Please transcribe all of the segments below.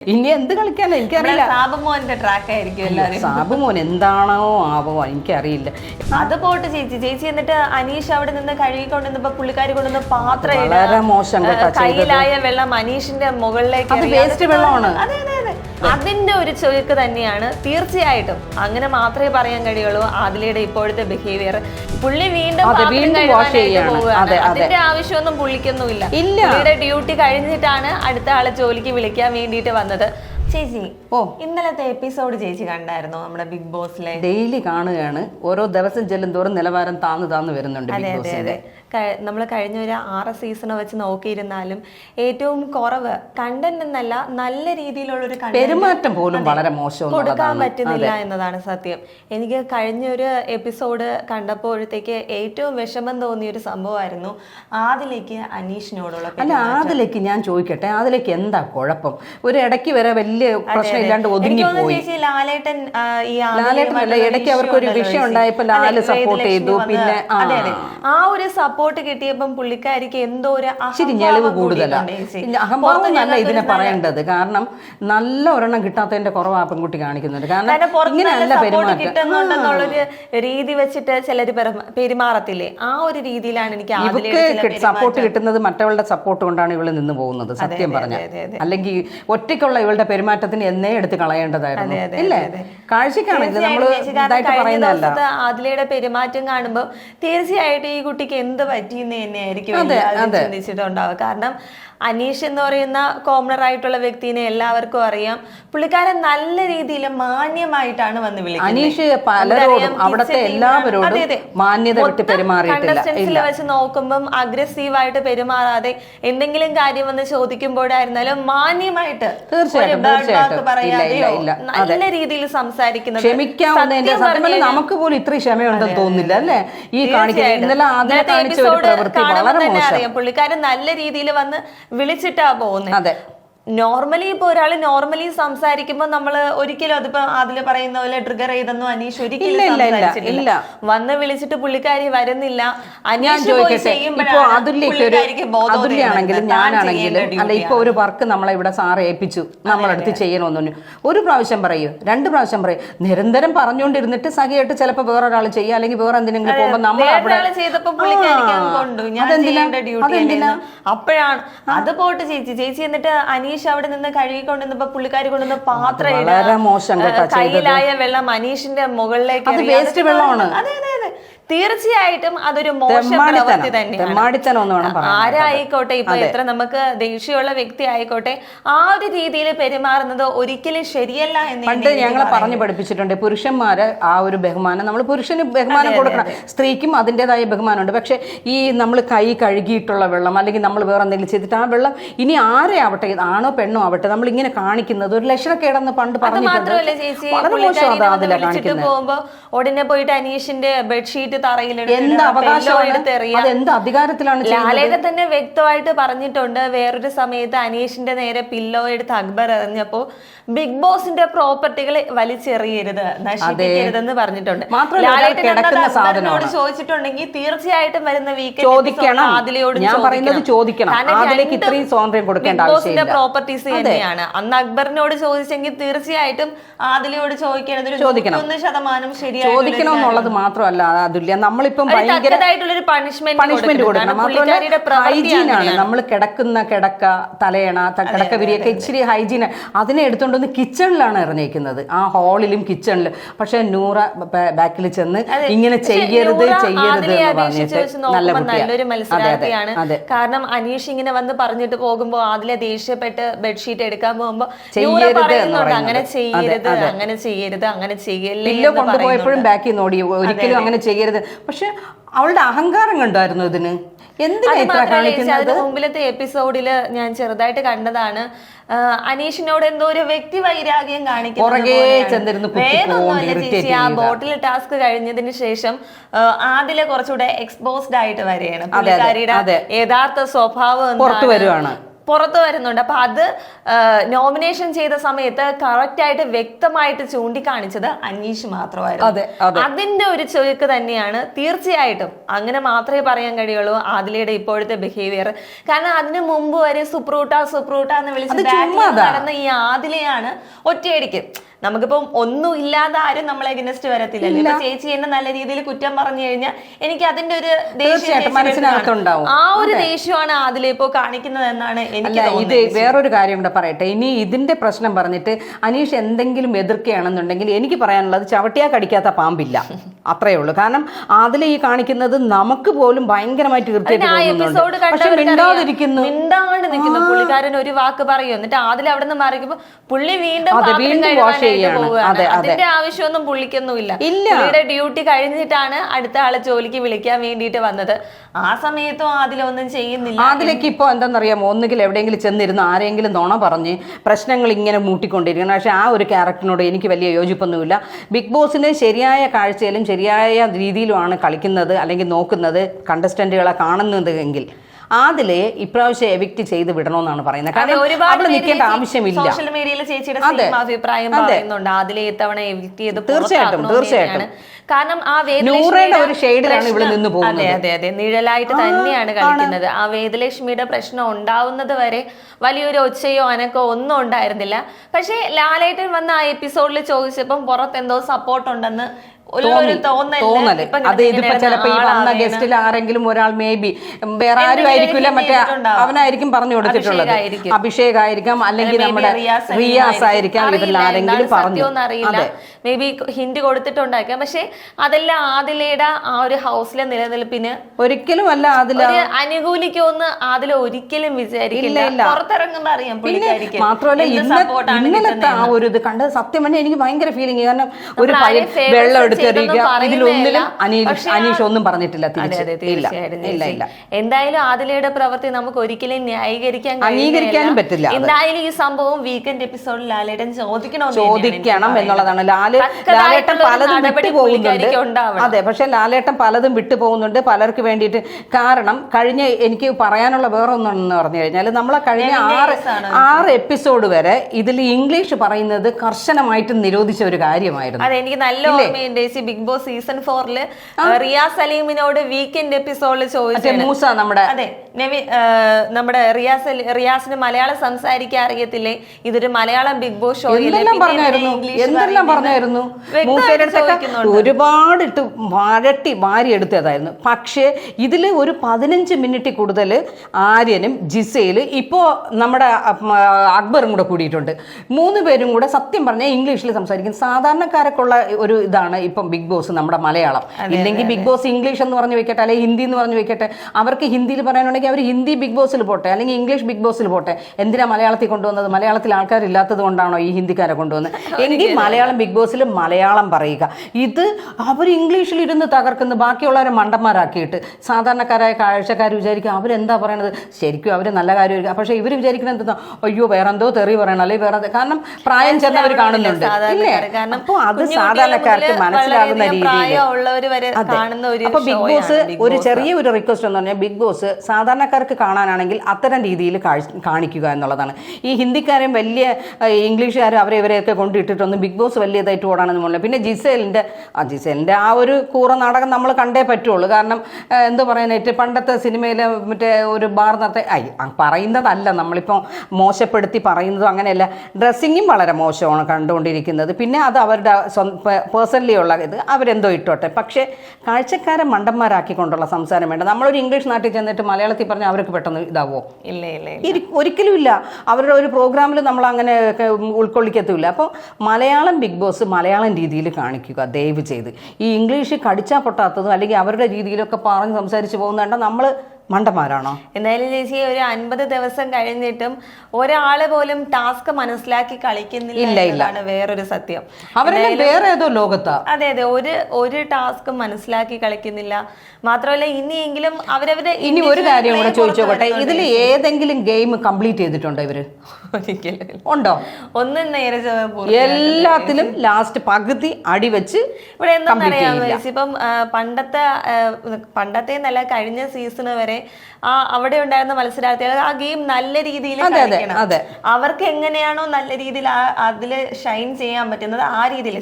ഇനി എന്ത് കളിക്കാനോ എനിക്കറിയില്ല സാബുമോന്റെ ട്രാക്ക് ആയിരിക്കും എല്ലാവരും സാബുമോൻ എന്താണോ ആവോ എനിക്കറിയില്ല അത് പോട്ട് ചേച്ചി ചേച്ചി എന്നിട്ട് അനീഷ് അവിടെ നിന്ന് കഴുകിക്കൊണ്ടിരുന്നപ്പോ പുള്ളിക്കാരി കൊണ്ടുവന്ന പാത്രം ഇടുക. വളരെ മോശം കയ്യിലായ വെള്ളം അനീഷിന്റെ മുകളിലേക്ക് വേസ്റ്റ്. വെള്ളമാണ്. അതെ അതെ അതിന്റെ ഒരു ചുരുക്ക് തന്നെയാണ്. തീർച്ചയായിട്ടും. അങ്ങനെ മാത്രമേ പറയാൻ കഴിയുള്ളൂ. ആദിലയുടെ ഇപ്പോഴത്തെ ബിഹേവിയർ പുള്ളി വീണ്ടും. അതിന്റെ ആവശ്യമൊന്നും പുള്ളിക്കൊന്നുമില്ല. ഇല്ല. പുള്ളിയുടെ ഡ്യൂട്ടി കഴിഞ്ഞിട്ടാണ് അടുത്ത ആളെ ജോലിക്ക് വിളിക്കാൻ വേണ്ടിയിട്ട് വന്നത്. ചേച്ചി ഓ. ഇന്നലത്തെ എപ്പിസോഡ് ചേച്ചി കണ്ടായിരുന്നോ? നമ്മുടെ ബിഗ് ബോസിലെ ഡെയിലി കാണുകയാണ്. ഓരോ ദിവസം ചെല്ലും തോറും നിലവാരം താന്ന് താന്ന് വരുന്നുണ്ട് ബിഗ് ബോസിന്റെ നമ്മൾ കഴിഞ്ഞ ഒരു ആറ് സീസണോ വെച്ച് നോക്കിയിരുന്നാലും ഏറ്റവും കുറവ് കണ്ടന്റ് എന്നല്ല നല്ല രീതിയിലുള്ള ഒരു പെരുമാറ്റം പോലും വളരെ മോശം കൊടുക്കാൻ. പറ്റുന്നില്ല എന്നതാണ് സത്യം. എനിക്ക് കഴിഞ്ഞ ഒരു എപ്പിസോഡ് കണ്ടപ്പോഴത്തേക്ക് ഏറ്റവും വിഷമം തോന്നിയ ഒരു സംഭവമായിരുന്നു ആദിലേക്ക് അനീഷിനോടുള്ള അല്ല ആദിലേക്ക് ഞാൻ ചോദിക്കട്ടെ? ആദിലേക്ക് എന്താ കുഴപ്പം? ഒരു ഇടയ്ക്ക് വരെ വലിയ പ്രശ്നം ഇല്ലാണ്ട് ഒതുങ്ങി പോയി. ലാലേട്ടൻ ഈ ലാലേട്ടൻ ഇടയ്ക്ക് അവർക്ക് ഒരു വിഷയം ഉണ്ടായപ്പോ ലാൽ സപ്പോർട്ട് ചെയ്തു. പിന്നെ, ആ. ഒരു സപ്പോർട്ട് കിട്ടിയപ്പം പുള്ളിക്കാരിക്ക് എന്തോ ഒരു ഇച്ചിരി അഹംഭാവം ഞെളിവ് കൂടുതലാ കൂടിയിട്ടുണ്ട്. ചേച്ചി. ഇല്ല, അഹംഭാവം നല്ല ഇതിനെ പറയേണ്ടത്. കാരണം നല്ല ഒരെണ്ണം കിട്ടാത്തതിന്റെ കുറവാ പെൺകുട്ടി കാണിക്കുന്നുണ്ട് കാരണം ഇങ്ങനെയല്ല സപ്പോർട്ട് കിട്ടുന്നുണ്ടെന്നുള്ളൊരു രീതി വെച്ചിട്ട് പെരുമ- പെരുമാറത്തില്ലേ? ആ ഒരു രീതിയിലാണ് എനിക്ക് സപ്പോർട്ട് കിട്ടുന്നത് മറ്റവളുടെ സപ്പോർട്ട് കൊണ്ടാണ് ഇവൾ നിന്ന് പോകുന്നത് സത്യം പറഞ്ഞ. അല്ലെങ്കിൽ ഒറ്റയ്ക്കുള്ള ഇവളുടെ പെരുമാറ്റത്തിന് എന്നേ എടുത്ത് കളയേണ്ടതായിരുന്നു. ഇല്ലേ? കാഴ്ചക്കാണ് നമ്മൾ ഇതായിട്ട് പറയുന്നതല്ല. അതിലയുടെ പെരുമാറ്റം കാണുമ്പോൾ തീർച്ചയായിട്ടും ഈ കുട്ടിക്ക് എന്ത് പറ്റിയെന്ന് തന്നെയായിരിക്കും ചിന്തിച്ചിട്ടുണ്ടാവുക. കാരണം അനീഷ് എന്ന് പറയുന്ന കോമണർ ആയിട്ടുള്ള വ്യക്തിനെ എല്ലാവർക്കും അറിയാം. പുള്ളിക്കാരൻ നല്ല രീതിയിൽ മാന്യമായിട്ടാണ് വന്ന് വിളിക്കുന്നത്. അനീഷ് പലരോടും അവിടുത്തെ എല്ലാവരോടും. മാന്യത വിട്ട് പെരുമാറിയിട്ടില്ല. വെച്ച് നോക്കുമ്പം അഗ്രസീവായിട്ട് പെരുമാറാതെ എന്തെങ്കിലും കാര്യം വന്ന് ചോദിക്കുമ്പോഴായിരുന്നാലും മാന്യമായിട്ട് തീർച്ചയായിട്ടും, പറയാതെയോ. നല്ല രീതിയിൽ സംസാരിക്കുന്നത് ക്ഷമിക്കാവുന്നതിന്റെ സത്യം നമുക്ക് പോലും ഇത്ര ക്ഷമയുണ്ടെന്ന് തോന്നുന്നില്ല അല്ലെ? ഈ കാണിക്കുന്ന ഇന്നലെ ആദ്യം കാണിച്ച ഒരു പ്രവൃത്തി വളരെ മോശം. പുള്ളിക്കാരൻ നല്ല രീതിയിൽ വന്ന് വിളിച്ചിട്ടാ പോകുന്നത് നോർമലി ഇപ്പൊ ഒരാൾ നോർമലി സംസാരിക്കുമ്പോൾ നമ്മൾ ഒരിക്കലും അതിപ്പോ അതിൽ പറയുന്ന പോലെ ട്രിഗർ ചെയ്തെന്നു അനീഷ് ഒരിക്കലും സംസാരിച്ചിട്ടില്ല. വന്ന് വിളിച്ചിട്ട് പുള്ളിക്കാരി വരുന്നില്ല. അനീഷ് അതുല്യാണെങ്കിലും ഞാനാണെങ്കിലും അല്ല ഇപ്പൊ ഒരു വർക്ക് നമ്മളെ ഇവിടെ സാർ ഏൽപ്പിച്ചു. നമ്മളടുത്ത് ചെയ്യണമെന്നു ഒരു പ്രാവശ്യം പറയൂ രണ്ട് പ്രാവശ്യം പറയൂ. നിരന്തരം പറഞ്ഞുകൊണ്ടിരുന്നിട്ട് സഖിയായിട്ട് ചിലപ്പോൾ വേറൊരാൾ ചെയ്യുക അല്ലെങ്കിൽ വേറെ എന്തിനെങ്കിലും പോകുമ്പോൾ നമ്മൾ അതെന്തിനാ? അതെന്തിനാ? അപ്പോഴാണ് അത് പോട്ട് ചേച്ചി ചേച്ചി എന്നിട്ട് അനീഷ് അവിടെ നിന്ന് കഴുകിക്കൊണ്ടിരുന്നപ്പോ പുള്ളിക്കാരി കൊണ്ടുവന്ന പാത്രം. വളരെ മോശം കയ്യിലായ വെള്ളം അനീഷിന്റെ മുകളിലേക്ക് വേസ്റ്റ്. വെള്ളമാണ്. അതെ അതെ അതെ തീർച്ചയായിട്ടും അതൊരു മോശം പ്രവൃത്തി തന്നെയാണ്. ആരായിക്കോട്ടെ ഇപ്പൊ എത്ര നമുക്ക് ദേഷ്യമുള്ള വ്യക്തി ആയിക്കോട്ടെ ആ ഒരു രീതിയിൽ പെരുമാറുന്നത് ഒരിക്കലും ശരിയല്ല എന്ന് പണ്ട് ഞങ്ങളെ പറഞ്ഞു പഠിപ്പിച്ചിട്ടുണ്ട് പുരുഷന്മാര് ആ ഒരു ബഹുമാനം നമ്മൾ പുരുഷന് ബഹുമാനം കൊടുക്കണം. സ്ത്രീക്കും അതിന്റെതായ ബഹുമാനമുണ്ട്. പക്ഷെ ഈ നമ്മൾ കൈ കഴുകിയിട്ടുള്ള വെള്ളം അല്ലെങ്കിൽ നമ്മൾ വേറെ എന്തെങ്കിലും ചെയ്തിട്ട് ആ വെള്ളം ഇനി ആരെ ആവട്ടെ ആണോ പെണ്ണോ ആവട്ടെ നമ്മൾ ഇങ്ങനെ കാണിക്കുന്നത് ഒരു ലക്ഷണക്കേടെന്ന് പണ്ട് പറഞ്ഞു പോകുമ്പോ ഉടനെ പോയിട്ട് അനീഷിന്റെ ബെഡ്ഷീറ്റ് എന്ത് അവകാശമാണ്? എന്ത് അധികാരത്തിലാണ് ലാലേഖ തന്നെ വ്യക്തമായിട്ട് പറഞ്ഞിട്ടുണ്ട്. വേറൊരു സമയത്ത് അനീഷിന്റെ നേരെ പില്ലോ എടുത്ത് അക്ബർ എറിഞ്ഞപ്പോ ബിഗ് ബോസിന്റെ പ്രോപ്പർട്ടികളെ വലിച്ചെറിയരുത് നശിപ്പിക്കരുതെന്ന് പറഞ്ഞിട്ടുണ്ട്. മാത്രമല്ല. ചോദിച്ചിട്ടുണ്ടെങ്കിൽ തീർച്ചയായിട്ടും വരുന്ന വീക്കെൻഡ് ചോദിക്കണം. ആദിലയോട് ഞാൻ പറയുന്നത് ചോദിക്കണം. ആദിലയ്ക്ക് ഇത്രയും സ്വാതന്ത്ര്യം കൊടുക്കേണ്ട ആവശ്യമില്ല. പ്രോപ്പർട്ടീസ് തന്നെയാണ്. അന്ന് അക്ബറിനോട് ചോദിച്ചെങ്കിൽ തീർച്ചയായിട്ടും ആദിലയോട് ചോദിക്കേണ്ടത് ചോദിക്കണം. ശതമാനം ശരിയായിട്ടുള്ള ചോദിക്കണം എന്നുള്ളത് മാത്രമല്ല നമ്മളിപ്പം പണിഷ്മെന്റ് പണിഷ്മെന്റ് കൊടുക്കണം. മാത്രമല്ല നമ്മൾ കിടക്കുന്ന കിടക്ക തലയണ കിടക്ക വിരിയൊക്കെ ഇച്ചിരി ഹൈജീൻ അതിനെ എടുത്തുകൊണ്ടൊന്ന് കിച്ചണിലാണ് ഇറങ്ങിയിരിക്കുന്നത്. ആ ഹാളിലും കിച്ചണിലും പക്ഷെ നൂറ ബാക്കിൽ ചെന്ന് ഇങ്ങനെ ചെയ്യരുത് ചെയ്യരുത് നല്ല നല്ലൊരു മത്സരാർത്ഥിയാണ്. കാരണം അനീഷ് ഇങ്ങനെ വന്ന് പറഞ്ഞിട്ട് പോകുമ്പോ അതിലെ ദേഷ്യപ്പെട്ട് ബെഡ്ഷീറ്റ് എടുക്കാൻ പോകുമ്പോ ചെയ്യരുത് പറയുന്നുണ്ട്. അങ്ങനെ ചെയ്യരുത്. അങ്ങനെ ചെയ്യരുത് അങ്ങനെ ചെയ്യല്ലേ കൊണ്ടുപോയപ്പോഴും ബാക്കി ബാക്കിൽ നോടി ഒരിക്കലും അങ്ങനെ ചെയ്യരുത്. പക്ഷെ അവളുടെ അഹങ്കാരം കണ്ടായിരുന്നു ഇതിന് അതിന് മുമ്പിലത്തെ എപ്പിസോഡിൽ ഞാൻ ചെറുതായിട്ട് കണ്ടതാണ് അനീഷിനോട് എന്തോ ഒരു വ്യക്തി വൈരാഗ്യം കാണിക്കുന്നു ചേച്ചി ആ. ബോട്ടിൽ ടാസ്ക് കഴിഞ്ഞതിന് ശേഷം ആദിലെ കുറച്ചുകൂടെ എക്സ്പോസ്ഡ് ആയിട്ട് വരികയാണ് പുള്ളിക്കാരിയുടെ യഥാർത്ഥ സ്വഭാവം പുറത്തു? വരുവാണ്. പുറത്തു വരുന്നുണ്ട്. അപ്പൊ അത് നോമിനേഷൻ ചെയ്ത സമയത്ത് കറക്റ്റ് ആയിട്ട് വ്യക്തമായിട്ട് ചൂണ്ടിക്കാണിച്ചത് അനീഷ് മാത്രമായിരുന്നു. അതെ. അതിന്റെ ഒരു ചുരുക്ക് തന്നെയാണ് തീർച്ചയായിട്ടും അങ്ങനെ മാത്രമേ പറയാൻ കഴിയുള്ളൂ ആദിലയുടെ ഇപ്പോഴത്തെ ബിഹേവിയർ കാരണം അതിന് മുമ്പ് വരെ സുപ്രൂട്ട സുപ്രൂട്ട എന്ന് വിളിച്ച് നടന്ന ഈ ആദിലയാണ് ഒറ്റയടിക്ക്. നമുക്കിപ്പം ഒന്നും ഇല്ലാതെ ആരും നമ്മളെ അഗനസ്റ്റ് വരത്തില്ലല്ലോ ഇപ്പൊ ചേച്ചി എന്നെ നല്ല രീതിയിൽ കുറ്റം പറഞ്ഞു കഴിഞ്ഞാൽ എനിക്ക് അതിന്റെ ഒരു ദേഷ്യം. ആ ഒരു ദേഷ്യമാണ് അതിലിപ്പോ കാണിക്കുന്നത് എന്നാണ് എനിക്ക് ഇത് വേറൊരു കാര്യം കൂടെ പറയട്ടെ. ഇനി ഇതിന്റെ പ്രശ്നം പറഞ്ഞിട്ട് അനീഷ് എന്തെങ്കിലും എതിർക്കുകയാണെന്നുണ്ടെങ്കിൽ എനിക്ക് പറയാനുള്ളത് ചവിട്ടിയാ കടിക്കാത്ത പാമ്പില്ല. അത്രേ ഉള്ളൂ. കാരണം അതിൽ ഈ കാണിക്കുന്നത് നമുക്ക് പോലും ഭയങ്കരമായിട്ട് ഇറിറ്റേറ്റ് പക്ഷെ മിണ്ടാതിരിക്കുന്നു. നിൽക്കുന്നു. പുള്ളിക്കാരൻ ഒരു വാക്ക് പറയും. എന്നിട്ട് അതിൽ അവിടെ നിന്ന് മാറിക്കുമ്പോ പുള്ളി വീണ്ടും പോവുകയാണ്. അതെ, അതെ. അതിന്റെ ആവശ്യമൊന്നും പുള്ളിക്കൊന്നും ഇല്ല. ഇല്ല. പുള്ളിയുടെ ഡ്യൂട്ടി കഴിഞ്ഞിട്ടാണ് അടുത്ത ആളെ ജോലിക്ക് വിളിക്കാൻ വേണ്ടിയിട്ട് വന്നത്. ആ സമയത്തും അതിലൊന്നും ചെയ്യുന്നില്ല. അതിലേക്ക് ഇപ്പൊ എന്താണെന്നറിയാമോ? ഒന്നുകിൽ എവിടെയെങ്കിലും ചെന്നിരുന്ന ആരെങ്കിലും നുണ പറഞ്ഞ് പ്രശ്നങ്ങൾ ഇങ്ങനെ മൂട്ടിക്കൊണ്ടിരിക്കണം. പക്ഷെ ആ ഒരു ക്യാരക്ടറിനോട് എനിക്ക് വലിയ യോജിപ്പൊന്നുമില്ല. ബിഗ് ബോസിന് ശരിയായ കാഴ്ചയിലും ശരിയായ രീതിയിലുമാണ് കളിക്കുന്നത് അല്ലെങ്കിൽ നോക്കുന്നത് കണ്ടസ്റ്റന്റുകളെ കാണുന്നത് എങ്കിൽ. അതിലെ ഇപ്രാവശ്യം എവിക്ട് ചെയ്ത് വിടണമെന്നാണ് പറയുന്നത് കാരണം ഒരുപാട് നിൽക്കേണ്ട ആവശ്യമില്ല സോഷ്യൽ മീഡിയയിൽ ചേച്ചിയുടെ അതെ. സെയിം അഭിപ്രായം അതെ. പറയുന്നുണ്ട് അതിലെ ഇത്തവണ എവിക്റ്റ് ചെയ്ത് തീർച്ചയായിട്ടും, തീർച്ചയായിട്ടും. കാരണം ആ നൂറയുടെ ഒരു ഷെയ്ഡിലാണ് ഇവിടെ നിന്ന് പോകുന്നത്. അതെ അതെ അതെ നിഴലായിട്ട് തന്നെയാണ് കളിക്കുന്നത് ആ വേദലക്ഷ്മിയുടെ പ്രശ്നം ഉണ്ടാവുന്നത് വരെ വലിയൊരു ഒച്ചയോ അനക്കോ ഒന്നും ഉണ്ടായിരുന്നില്ല പക്ഷേ ലാലേട്ടൻ വന്ന ആ എപ്പിസോഡിൽ ചോദിച്ചപ്പം പുറത്ത് എന്തോ സപ്പോർട്ട് ഉണ്ടെന്ന് തോന്നൽ അത് ഇതിപ്പോ ചിലപ്പോ ഈ വന്ന ഗസ്റ്റിൽ ആരെങ്കിലും ഒരാൾ മേ ബി വേറെ ആരും ആയിരിക്കില്ല മറ്റേ അവനായിരിക്കും പറഞ്ഞു കൊടുത്തിട്ടുള്ളത്. അഭിഷേക് ആയിരിക്കാം അല്ലെങ്കിൽ നമ്മുടെ റിയാസ് ആയിരിക്കാം. ഇതിൽ ആരെങ്കിലും പറഞ്ഞു. അറിയില്ല. മേ ബി ഹിന്റ് കൊടുത്തിട്ടുണ്ടാക്കാം പക്ഷെ അതെല്ലാം ആദിലയുടെ ആ ഒരു ഹൗസിലെ നിലനിൽപ്പിന് ഒരിക്കലും അല്ല ആദില. അനുകൂലിക്കുമെന്ന് ആദില ഒരിക്കലും വിചാരിക്കില്ല. പുറത്തിറങ്ങുമ്പോ അറിയാം മാത്രമല്ല എന്ത് ഇന്ന support ആണ് ഇന്നലത്തെ ആ ഒരു ഇത് കണ്ടത് സത്യം തന്നെ എനിക്ക് ഭയങ്കര ഫീലിംഗ് കാരണം ഒരു വെള്ളം എടുത്തെറിയുക ഇതിലൊന്നിലും അനീഷ് അനീഷ് ഒന്നും പറഞ്ഞിട്ടില്ല ഇല്ല ഇല്ല എന്തായാലും ആദിലയുടെ പ്രവൃത്തി നമുക്ക് ഒരിക്കലും ന്യായീകരിക്കാൻ അംഗീകരിക്കാനും പറ്റില്ല, എന്തായാലും ഈ സംഭവം വീക്കെൻഡ് എപ്പിസോഡിൽ ലാലേട്ടൻ ചോദിക്കണം ചോദിക്കണം എന്നുള്ളതാണ്. ലാൽ ലാലേട്ടൻ പലതും വിട്ടു പോകുന്നുണ്ട്. അതെ പക്ഷെ ലാലേട്ടൻ പലതും വിട്ടു പോകുന്നുണ്ട്. പലർക്ക് വേണ്ടിയിട്ട് കാരണം കഴിഞ്ഞ എനിക്ക് പറയാനുള്ള വേറെ ഒന്നെന്ന് പറഞ്ഞു കഴിഞ്ഞാൽ നമ്മളെ കഴിഞ്ഞ ആറ് ആറ് എപ്പിസോഡ് വരെ ഇതിൽ ഇംഗ്ലീഷ് പറയുന്നത് കർശനമായിട്ട് നിരോധിച്ച ഒരു കാര്യമായിരുന്നു. അതെ എനിക്ക് നല്ല ഓർമ്മയുണ്ട്. ചേച്ചി ബിഗ് ബോസ് സീസൺ ഫോറിൽ റിയാസ് സലീമിനോട് വീക്കെൻഡ് എപ്പിസോഡിൽ ചോദിച്ചു മൂസ നമ്മുടെ അതെ. നവി നമ്മുടെ റിയാസ് റിയാസിന് മലയാളം സംസാരിക്കാൻ അറിയത്തില്ലേ? ഇതൊരു മലയാളം ബിഗ് ബോസ് ഷോ എന്തെല്ലാം പറഞ്ഞായിരുന്നു? ഒരുപാട് ഇട്ട് വരട്ടി വാരി എടുത്തതായിരുന്നു പക്ഷേ ഇതിൽ ഒരു പതിനഞ്ച് മിനിറ്റ് കൂടുതൽ ആര്യനും ജിസയിൽ ഇപ്പോൾ നമ്മുടെ അക്ബറും കൂടെ കൂടിയിട്ടുണ്ട്. മൂന്ന് പേരും കൂടെ സത്യം പറഞ്ഞാൽ ഇംഗ്ലീഷിൽ സംസാരിക്കും. സാധാരണക്കാരൊക്കെയുള്ള ഒരു ഇതാണ് ഇപ്പം ബിഗ് ബോസ് നമ്മുടെ മലയാളം. ഇല്ലെങ്കിൽ ബിഗ് ബോസ് ഇംഗ്ലീഷ് എന്ന് പറഞ്ഞു വെക്കട്ടെ അല്ലെങ്കിൽ ഹിന്ദി എന്ന് പറഞ്ഞു വെക്കട്ടെ അവർക്ക് ഹിന്ദിയിൽ പറയാനുണ്ടെങ്കിൽ അവർ ഹിന്ദി ബിഗ് ബോസിൽ പോട്ടെ അല്ലെങ്കിൽ ഇംഗ്ലീഷ് ബിഗ് ബോസിൽ പോട്ടെ. എന്തിനാ മലയാളത്തിൽ കൊണ്ടുവന്നത്? മലയാളത്തിൽ ആൾക്കാരില്ലാത്തത് കൊണ്ടാണോ ഈ ഹിന്ദിക്കാരെ കൊണ്ടുവന്നത്? എങ്കിൽ മലയാളം ബിഗ് ബോസിൽ മലയാളം പറയുക. ഇത് അവർ ഇംഗ്ലീഷിൽ ഇരുന്ന് തകർക്കുന്നു. ബാക്കിയുള്ളവരെ മണ്ടന്മാരാക്കിയിട്ട്. സാധാരണക്കാരായ കാഴ്ചക്കാർ വിചാരിക്കും അവരെന്താ പറയണത്? ശരിക്കും അവർ നല്ല കാര്യമായിരിക്കും പക്ഷേ ഇവർ വിചാരിക്കുന്നത് എന്താ? അയ്യോ വേറെന്തോ തെറി പറയണം അല്ലെങ്കിൽ വേറെ കാരണം പ്രായം ചെന്നവർ കാണുന്നുണ്ട്. ഇല്ലേ? അപ്പോൾ അത് സാധാരണക്കാർക്ക് മനസ്സിലാകുന്ന രീതിയിൽ അപ്പൊ ബിഗ് ബോസ് ഒരു. ചെറിയ ഒരു റിക്വസ്റ്റ് എന്ന് പറഞ്ഞാൽ ബിഗ് ബോസ് സാധാരണക്കാർക്ക് കാണാനാണെങ്കിൽ അത്തരം രീതിയിൽ കാണിക്കുക എന്നുള്ളതാണ്. ഈ ഹിന്ദിക്കാരെയും വലിയ ഇംഗ്ലീഷുകാരും അവരെ ഇവരെയൊക്കെ കൊണ്ടിട്ടിട്ടൊന്നും ബിഗ് ബോസ് വലിയതായിട്ട് ഓടാനൊന്നും പോകില്ല പിന്നെ ജിസേലിന്റെ ആ ജിസേലിന്റെ ആ ഒരു കൂറ നാടകം നമ്മൾ കണ്ടേ പറ്റുള്ളൂ. കാരണം എന്ത് പറയാനായിട്ട് പണ്ടത്തെ സിനിമയിലെ മറ്റേ ഒരു ബാർ നടത്തെ ഐ പറയുന്നതല്ല. നമ്മളിപ്പോൾ മോശപ്പെടുത്തി പറയുന്നതും അങ്ങനെയല്ല. ഡ്രസ്സിങ്ങും വളരെ മോശമാണ് കണ്ടുകൊണ്ടിരിക്കുന്നത്. പിന്നെ അത് അവരുടെ പേഴ്സണലി ഉള്ള ഇത് അവരെന്തോ ഇട്ടോട്ടെ. പക്ഷേ കാഴ്ചക്കാരെ മണ്ടന്മാരാക്കിക്കൊണ്ടുള്ള സംസാരം വേണ്ട. നമ്മളൊരു ഇംഗ്ലീഷ് നാട്ടിൽ ചെന്നിട്ട് മലയാളത്തിൽ പറഞ്ഞാൽ അവർക്ക് പെട്ടെന്ന് ഇതാവോ? ഇല്ല ഇല്ല ഒരിക്കലും ഇല്ല. അവരുടെ ഒരു പ്രോഗ്രാമിൽ നമ്മൾ അങ്ങനെ ഉൾക്കൊള്ളിക്കത്തില്ല ഉൾക്കൊള്ളിക്കത്തുമില്ല. അപ്പോൾ മലയാളം ബിഗ് ബോസ് മലയാളം രീതിയിൽ കാണിക്കുക ദയവ് ചെയ്ത്. ഈ ഇംഗ്ലീഷ് കടിച്ചാൽ പൊട്ടാത്തതും അല്ലെങ്കിൽ അവരുടെ രീതിയിലൊക്കെ പറഞ്ഞ് സംസാരിച്ച് പോകുന്നതുകൊണ്ട് നമ്മൾ മണ്ടന്മാരാണോ? എന്തായാലും ചേച്ചി ഒരു അൻപത് ദിവസം കഴിഞ്ഞിട്ടും ഒരാൾ പോലും ടാസ്ക് മനസ്സിലാക്കി കളിക്കുന്നില്ല എന്നാണ്. വേറൊരു സത്യം. അവരെല്ലാം വേറെ ഏതോ ലോകത്താ? അതെ അതെ. ഒരു ഒരു ടാസ്കും മനസ്സിലാക്കി കളിക്കുന്നില്ല. മാത്രമല്ല ഇനിയെങ്കിലും അവരവരെ ഇനി ഒരു കാര്യം കൂടെ ചോദിച്ചോട്ടെ ഇതിൽ ഏതെങ്കിലും ഗെയിം കംപ്ലീറ്റ് ചെയ്തിട്ടുണ്ടോ ഇവർ? ഉണ്ടോ? ഒന്നും നേരെ എല്ലാത്തിലും ലാസ്റ്റ് പകുതി അടിവെച്ച് ഇവിടെ എന്താ എന്താണെന്നറിയാമോ ഇപ്പം പണ്ടത്തെ പണ്ടത്തെ നല്ല കഴിഞ്ഞ സീസൺ വരെ ആ അവിടെ ഉണ്ടായിരുന്ന മത്സരാർത്ഥികൾ ആ ഗെയിം നല്ല രീതിയിൽ കളിക്കണം. അവർക്ക് എങ്ങനെയാണോ നല്ല രീതിയിൽ ആ അതിൽ ഷൈൻ ചെയ്യാൻ പറ്റുന്നത് ആ രീതിയിൽ.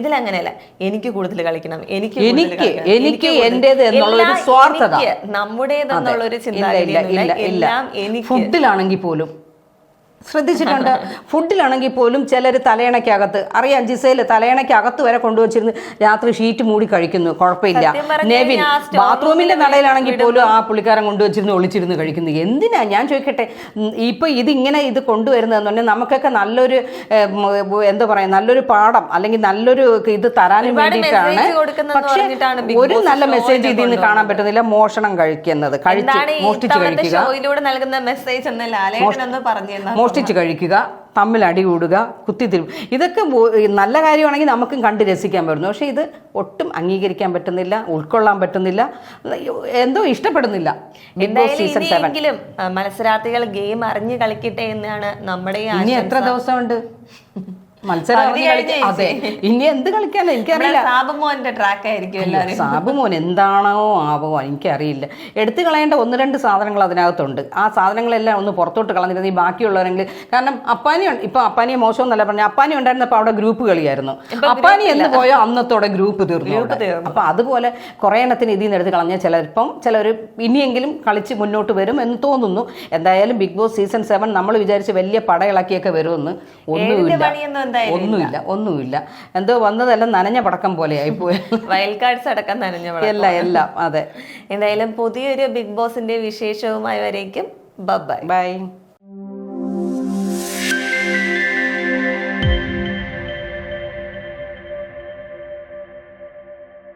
ഇതിൽ അങ്ങനെയല്ല എനിക്ക് കൂടുതൽ കളിക്കണം. എനിക്ക് എനിക്ക്, എനിക്ക് എന്റേത് എന്നുള്ള സ്വാർത്ഥത. നമ്മുടേതെന്നുള്ള ഒരു ചിന്ത എല്ലാം എനിക്ക് ഫുഡിലാണെങ്കിൽ പോലും ശ്രദ്ധിച്ചിട്ടുണ്ട്. ഫുഡിലാണെങ്കിൽ പോലും ചിലർ തലയണയ്ക്കകത്ത് അറിയാം ജിസയിൽ തലയണയ്ക്കകത്ത് വരെ കൊണ്ടുവച്ചിരുന്ന് രാത്രി ഷീറ്റ് മൂടി കഴിക്കുന്നു. കുഴപ്പമില്ല. നെവിൻ ബാത്റൂമിന്റെ നടയിലാണെങ്കിൽ പോലും ആ പുള്ളിക്കാരൻ കൊണ്ടുവച്ചിരുന്ന് ഒളിച്ചിരുന്ന് കഴിക്കുന്നു. എന്തിനാ? ഞാൻ ചോദിക്കട്ടെ. ഇപ്പൊ ഇതിങ്ങനെ ഇത് കൊണ്ടുവരുന്നതെന്ന് പറഞ്ഞാൽ നമുക്കൊക്കെ നല്ലൊരു എന്താ പറയാ നല്ലൊരു പാഠം അല്ലെങ്കിൽ നല്ലൊരു ഇത് തരാനും വേണ്ടിയിട്ടാണ്. പക്ഷെ ഒരു നല്ല മെസ്സേജ് ഇതിൽ നിന്ന് കാണാൻ പറ്റുന്നില്ല മോഷണം കഴിക്കുന്നത്. കഴിച്ച് മോഷ്ടിച്ച് കഴിക്കുക. മോഷ്ടിച്ച് കഴിക്കുക തമ്മിൽ അടി കൂടുക കുത്തിത്തിരും ഇതൊക്കെ നല്ല കാര്യമാണെങ്കിൽ നമുക്കും കണ്ട് രസിക്കാൻ പറ്റുന്നു. പക്ഷേ ഇത് ഒട്ടും അംഗീകരിക്കാൻ പറ്റുന്നില്ല ഉൾക്കൊള്ളാൻ പറ്റുന്നില്ല എന്തോ ഇഷ്ടപ്പെടുന്നില്ല. എന്തായാലും മത്സരാർത്ഥികൾ ഗെയിം അറിഞ്ഞ് കളിക്കട്ടെ എന്നാണ് നമ്മുടെ ഇനി. എത്ര ദിവസമുണ്ട്? മത്സരം അതെ. ഇനി എന്ത് കളിക്കാനോ എനിക്കറിയില്ല. സാബുമോന്റെ ട്രാക്ക് ആയിരിക്കും എല്ലാവരും. സാബു മോൻ എന്താണോ ആവോ എനിക്കറിയില്ല. എടുത്തു കളയേണ്ട ഒന്ന് രണ്ട് സാധനങ്ങൾ അതിനകത്തുണ്ട്. ആ സാധനങ്ങളെല്ലാം ഒന്ന് പുറത്തോട്ട് കളഞ്ഞിരുന്നു ഈ ബാക്കിയുള്ളവരെങ്കിൽ കാരണം അപ്പാനി ഇപ്പൊ അപ്പാനിയെ മോശമെന്നല്ല പറഞ്ഞ. അപ്പാനി ഉണ്ടായിരുന്നപ്പോൾ അവിടെ ഗ്രൂപ്പ് കളിയായിരുന്നു. അപ്പാനി എന്ന് പോയോ അന്നത്തോടെ ഗ്രൂപ്പ് തീർന്നു. അപ്പൊ അതുപോലെ കുറെ എണ്ണത്തിന് ഇതിൽ നിന്ന് എടുത്ത് കളഞ്ഞ ചിലപ്പം ചിലർ ഇനിയെങ്കിലും കളിച്ച് മുന്നോട്ട് വരും എന്ന് തോന്നുന്നു. എന്തായാലും ബിഗ് ബോസ് സീസൺ സെവൻ നമ്മൾ വിചാരിച്ച് വലിയ പടയിളക്കിയൊക്കെ വരുമെന്ന് ഒന്നും ഒന്നുമില്ല ഒന്നുമില്ല. എന്തോ വന്നതെല്ലാം നനഞ്ഞ പടക്കം പോലെ ആയിപ്പോയി വൈൽഡ് കാർഡ്സ് അടക്കം നനഞ്ഞ പടക്കം. എല്ലാം എല്ലാം അതെ. എന്തായാലും പുതിയൊരു ബിഗ് ബോസിന്റെ വിശേഷവുമായി വരേക്കും. Bye bye